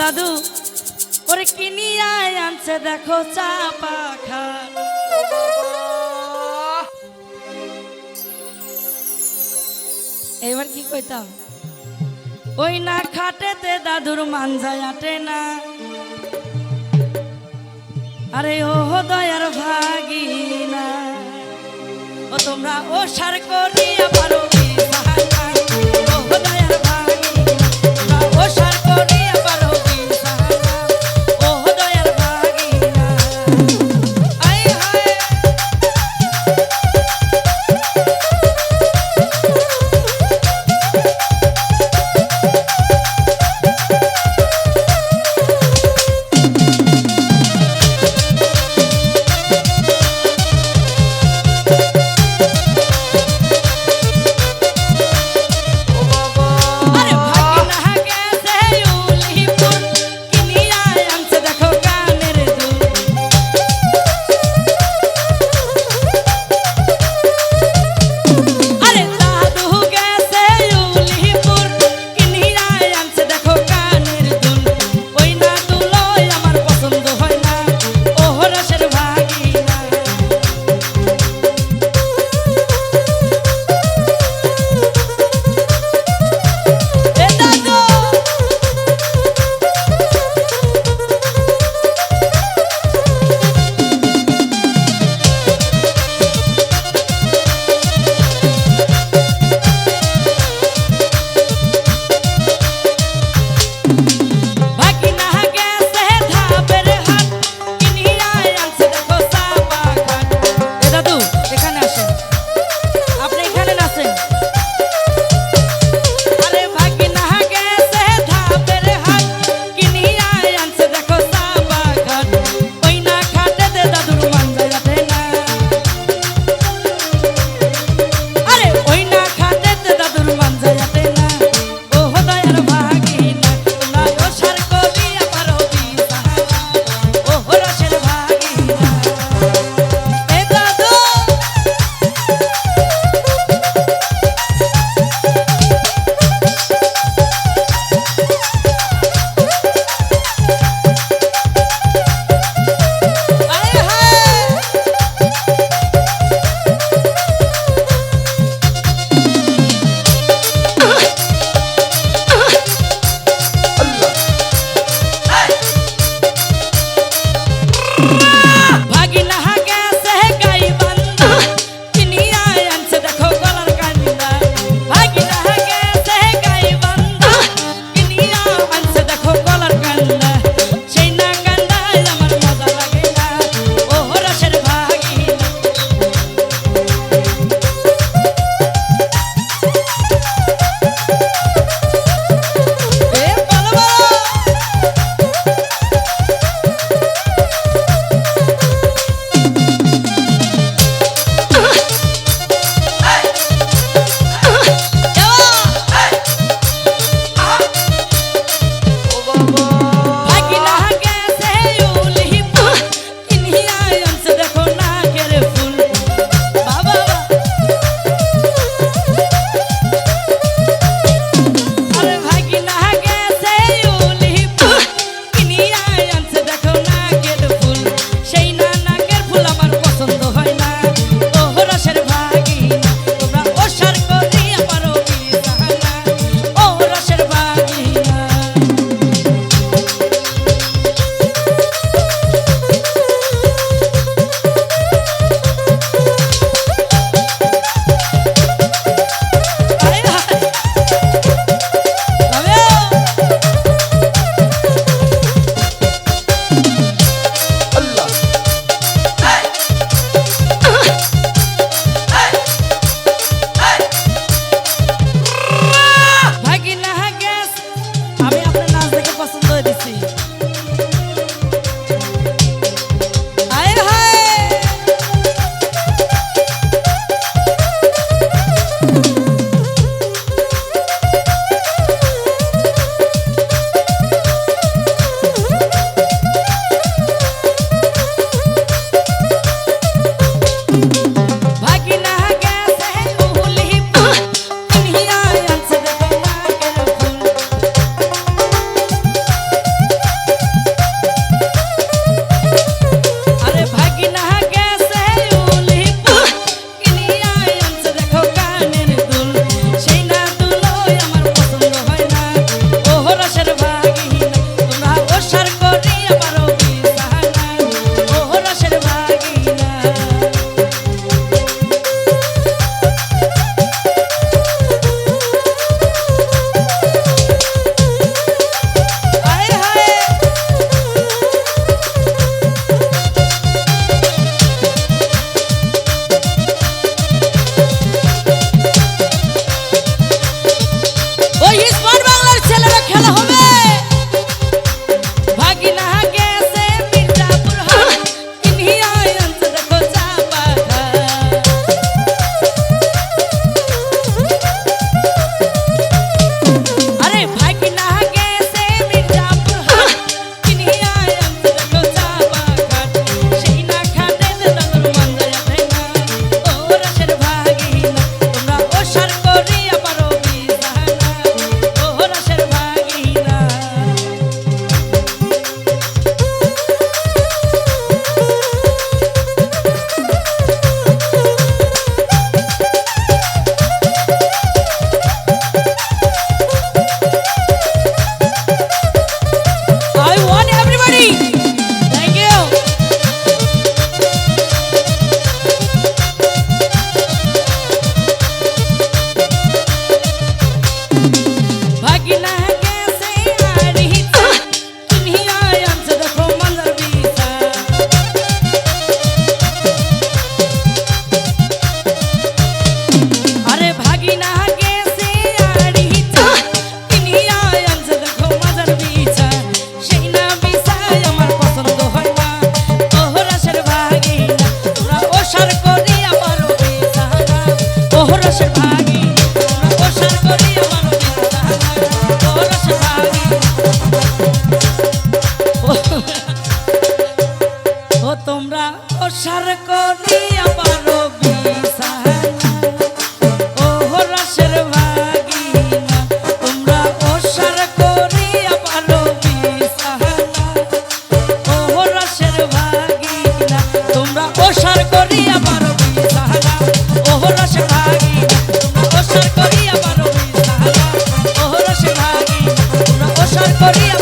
দাদু, ওরে কিনিয়ায় আনছে দেখো চা পাখা। এবার কি কইতাম? ওই না খাটেতে দাদুর মানজায় আটে না। আরে ও দয়ার ভাগিনা। ও তোমরা ও সার করিয়া পারো you corría